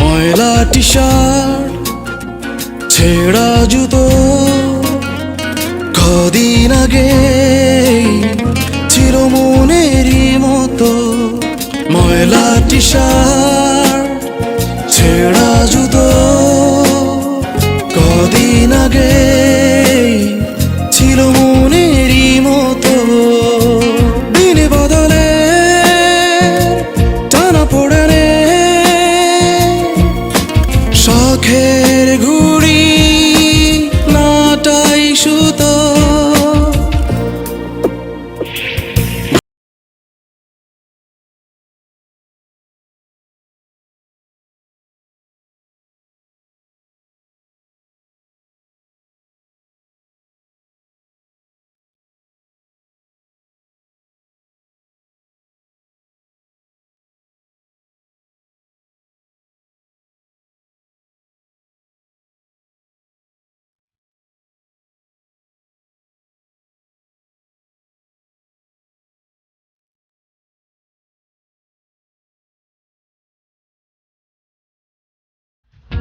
ময়লা T shirt ছেঁড়া জুতো কদিন আগে ছিল মনেরই মতো ময়লা টি ছেঁড়া জুতো। কদিন আগে ছিল মনেরই মতো দিন বদলে টানা পড়ে শখের